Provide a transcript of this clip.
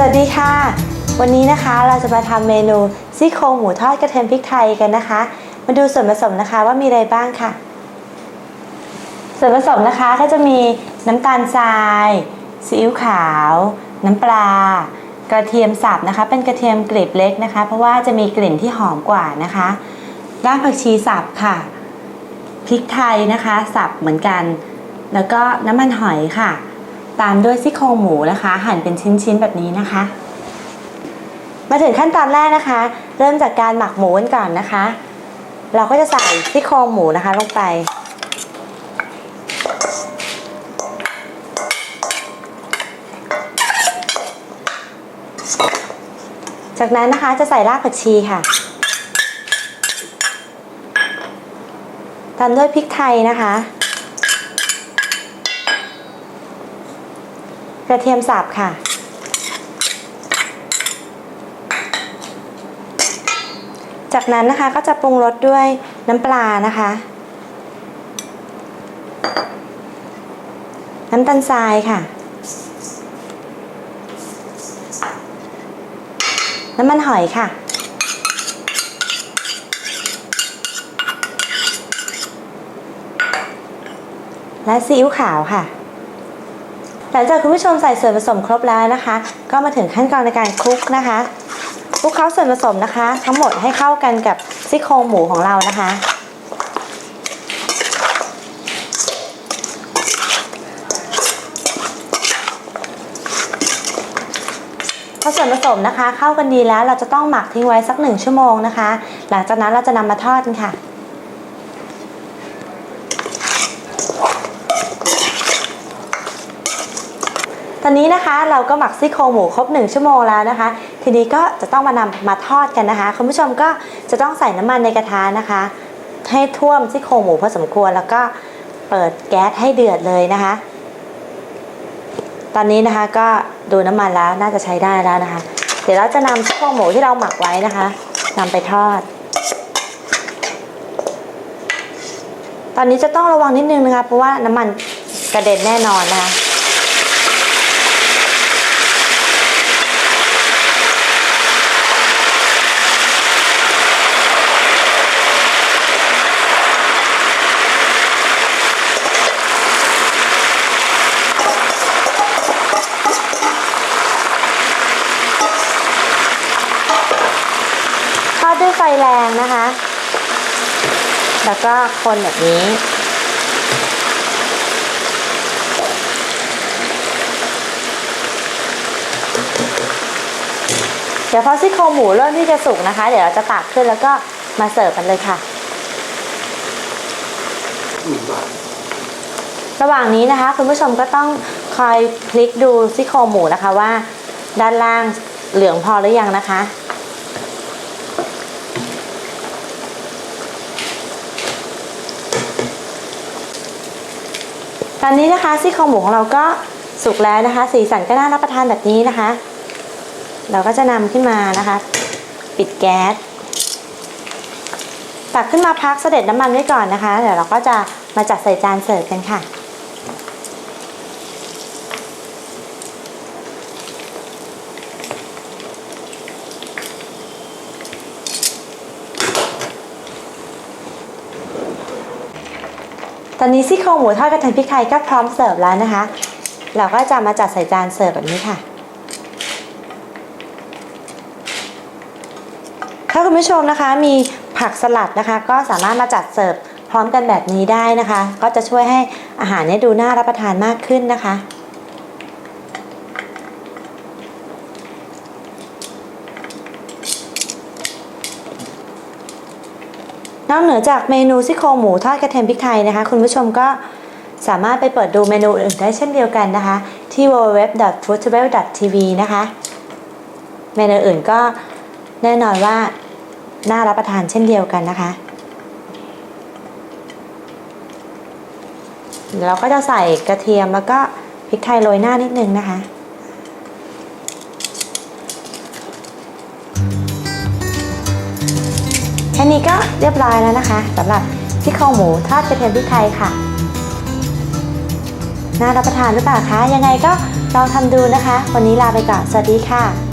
สวัสดีค่ะ วันนี้นะคะเราจะมาทำเมนูซี่โครงหมูทอดกระเทียมพริกไทยกันนะคะ มาดูส่วนผสมนะคะว่ามีอะไรบ้างค่ะ ส่วนผสมนะคะก็จะมีน้ำตาลทรายซีอิ๊วขาว น้ำปลา กระเทียมสับนะคะ เป็นกระเทียมกลีบเล็กนะคะ เพราะว่าจะมีกลิ่นที่หอมกว่านะคะรากผักชีสับค่ะพริกไทยนะคะ สับเหมือนกัน แล้วก็น้ำมันหอยค่ะ ตามด้วยซี่โครงหมูนะคะ หั่นเป็นชิ้นๆแบบนี้นะคะ มาถึงขั้นตอนแรกนะคะ เริ่มจากการหมักหมูกันก่อนนะคะ เราก็จะใส่ซี่โครงหมูนะคะลงไปจากนั้นนะคะจะใส่รากผักชีค่ะ ตามด้วยพริกไทยนะคะ กระเทียมสับค่ะ จากนั้นนะคะก็จะปรุงรสด้วยน้ำปลานะคะ น้ำตาลทรายค่ะ น้ำมันหอยค่ะและซีอิ๊วขาวค่ะ หลังจากคุณผู้ชมใส่ส่วนผสมครบแล้วนะคะ ก็มาถึงขั้นตอนในการคลุกนะคะคลุกเคล้าส่วนผสมนะคะ ทั้งหมดให้เข้ากันกับซี่โครงหมูของเรานะคะ พอส่วนผสมนะคะ เข้ากันดีแล้วเราจะต้องหมักทิ้งไว้สักหนึ่งชั่วโมงนะคะ หลังจากนั้นเราจะนำมาทอดกันค่ะ ตอนนี้นะคะเราก็หมักซี่โครงหมูครบ 1 ชั่วโมงแล้วนะคะ ทีนี้ก็จะต้องมานำมาทอดกันนะคะ คุณผู้ชมก็จะต้องใส่น้ำมันในกระทะนะคะ ให้ท่วมซี่โครงหมูพอสมควรแล้วก็เปิดแก๊สให้เดือดเลยนะคะ ตอนนี้นะคะก็ดูน้ำมันแล้วน่าจะใช้ได้แล้วนะคะ เดี๋ยวเราจะนำซี่โครงหมูที่เราหมักไว้นะคะนำไปทอด ตอนนี้จะต้องระวังนิดนึงนะคะ เพราะว่าน้ำมันกระเด็นแน่นอนนะคะ ไฟแรงนะคะ แล้วก็คนแบบนี้ เดี๋ยวพอซี่โครงหมูเริ่มที่จะสุกนะคะ เดี๋ยวเราจะตักขึ้นแล้วก็มาเสิร์ฟกันเลยค่ะ ระหว่างนี้นะคะ คุณผู้ชมก็ต้องคอยพลิกดูซี่โครงหมูนะคะว่า ด้านล่างเหลืองพอหรือยังนะคะ ตอนนี้นะคะซี่โครงหมูของเราก็สุกแล้วนะคะ สีสันก็น่ารับประทานแบบนี้นะคะ เราก็จะนำขึ้นมานะคะ ปิดแก๊สตักขึ้นมาพักเสด็จน้ำมันไว้ก่อนนะคะ เดี๋ยวเราก็จะมาจัดใส่จานเสิร์ฟกันค่ะ ตอนนี้ซี่โครงหมูทอดกระเทียมพริกไทยก็พร้อมเสิร์ฟแล้วนะคะ เราก็จะมาจัดใส่จานเสิร์ฟแบบนี้ค่ะ ถ้าคุณผู้ชมนะคะมีผักสลัดนะคะ ก็สามารถมาจัดเสิร์ฟพร้อมกันแบบนี้ได้นะคะ ก็จะช่วยให้อาหารเนี้ดูน่ารับประทานมากขึ้นนะคะ นอกเหนือจากเมนูซี่โครงหมูทอดกระเทียมพริกไทยนะคะ คุณผู้ชมก็สามารถไปเปิดดูเมนูอื่นได้เช่นเดียวกันนะคะ ที่ www.foodtable.tv นะคะ เมนูอื่นก็แน่นอนว่าน่ารับประทานเช่นเดียวกันนะคะ เราก็จะใส่กระเทียมแล้วก็พริกไทยโรยหน้านิดนึงนะคะ ค่นี้ก็เรียบร้อยแล้วนะคะสำหรับซี่โครงหมูทอดกระเทียมพริกไทยค่ะ น่ารับประทานหรือเปล่าคะ ยังไงก็ลองทำดูนะคะ วันนี้ลาไปก่อน สวัสดีค่ะ